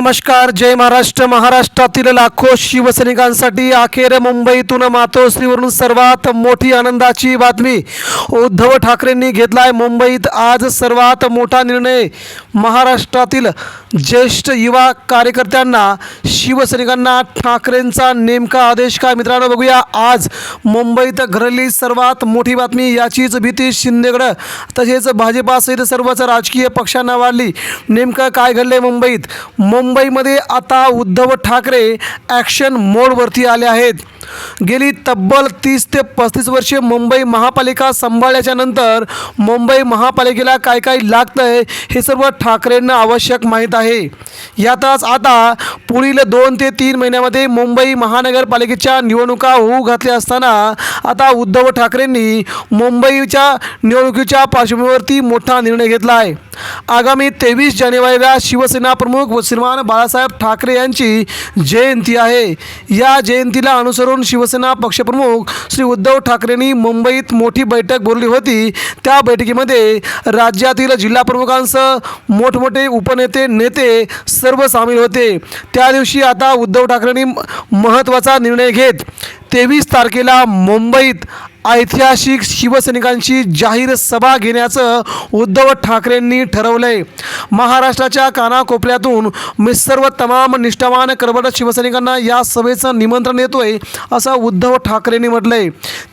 नमस्कार जय महाराष्ट्र. महाराष्ट्रातील लाखो शिवसैनिकांसाठी अखेर मुंबईतून मातोश्रीवरून सर्वात मोठी आनंदाची बातमी उद्धव ठाकरेंनी घेतलाय. मुंबईत आज सर्वात मोठा निर्णय महाराष्ट्रातील ज्येष्ठ युवा कार्यकर्त्यांना शिवसैनिकांना ठाकरेंचा नेमका आदेश काय? मित्रांनो बघूया. आज मुंबईत घडली सर्वात मोठी बातमी याचीच भीती शिंदेगड तसेच भाजपासहित सर्वच राजकीय पक्षांना वाढली. नेमकं काय घडले मुंबईत? मुंबईमध्ये आता उद्धव ठाकरे ॲक्शन मोडवरती आले आहेत. गेली तब्बल तीस ते पस्तीस वर्षे मुंबई महापालिका सांभाळल्याच्या नंतर मुंबई महापालिकेला काय काय लागतं आहे हे सर्व ठाकरेंना आवश्यक माहीत आहे. यातच आता पुढील दोन ते तीन महिन्यामध्ये मुंबई महानगरपालिकेच्या निवडणुका होऊ घातल्या असताना आता उद्धव ठाकरेंनी मुंबईच्या निवडणुकीच्या पार्श्वभूमीवरती मोठा निर्णय घेतला आहे आगामी तेवीस जानेवारीला शिवसेना प्रमुख व श्रीमान बाळासाहेब ठाकरे यांची जयंती आहे. या जयंतीला अनुसरून शिवसेना पक्षप्रमुख श्री उद्धव ठाकरेंनी मुंबईत मोठी बैठक बोलली होती. त्या बैठकीमध्ये राज्यातील जिल्हाप्रमुखांसह मोठमोठे उपनेते नेते सर्व सामील होते. त्या दिवशी आता उद्धव ठाकरेंनी महत्त्वाचा निर्णय घेत तेवीस तारखेला मुंबईत ऐतिहासिक शिवसैनिकांची जाहीर सभा घेण्याचं उद्धव ठाकरेंनी ठरवलंय. महाराष्ट्राच्या कानाकोपऱ्यातून मी सर्व तमाम निष्ठावान करबट शिवसैनिकांना या सभेचं निमंत्रण येतोय असं उद्धव ठाकरेंनी म्हटलंय.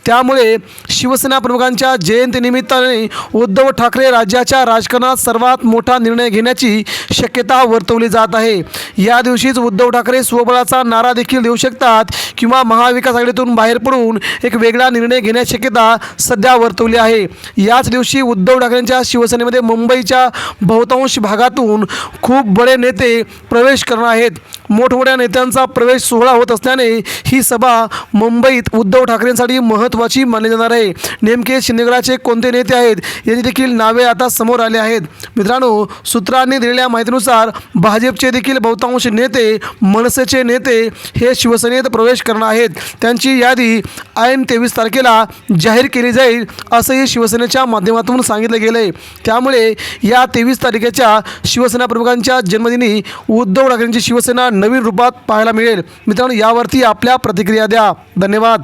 त्यामुळे शिवसेना प्रमुखांच्या जयंतीनिमित्ताने उद्धव ठाकरे राज्याच्या राजकारणात सर्वात मोठा निर्णय घेण्याची शक्यता वर्तवली जात आहे. या दिवशीच उद्धव ठाकरे स्वबळाचा नारा देखील देऊ शकतात किंवा महाविकास आघाडीतून बाहेर पडून एक वेगळा निर्णय येण्याची शक्यता सध्या वर्तवली आहे. याच दिवशी उद्धव ठाकरेंच्या शिवसेनेमध्ये मुंबईच्या बहुतांश भागातून खूप बडे नेते प्रवेश करणार आहेत. मोठमोठ्या नेत्यांचा प्रवेश सोहळा होत असल्याने ही सभा मुंबईत उद्धव ठाकरेंसाठी महत्त्वाची मानली जाणार आहे. नेमके शिंदेगडाचे कोणते नेते आहेत? यांची देखील नावे आता समोर आले आहेत. मित्रांनो सूत्रांनी दिलेल्या माहितीनुसार भाजपचे देखील बहुतांश नेते मनसेचे नेते हे शिवसेनेत प्रवेश करणार आहेत. त्यांची यादी ऐन तेवीस तारखेला जाहीर केली जाईल असंही शिवसेनेच्या माध्यमातून सांगितलं गेलं आहे त्यामुळे या तेवीस तारखेच्या शिवसेना प्रमुखांच्या जन्मदिनी उद्धव ठाकरेंची शिवसेना नवीन रूपात पाहायला मिळेल. मित्रांनो यावरती आपल्या प्रतिक्रिया द्या. धन्यवाद.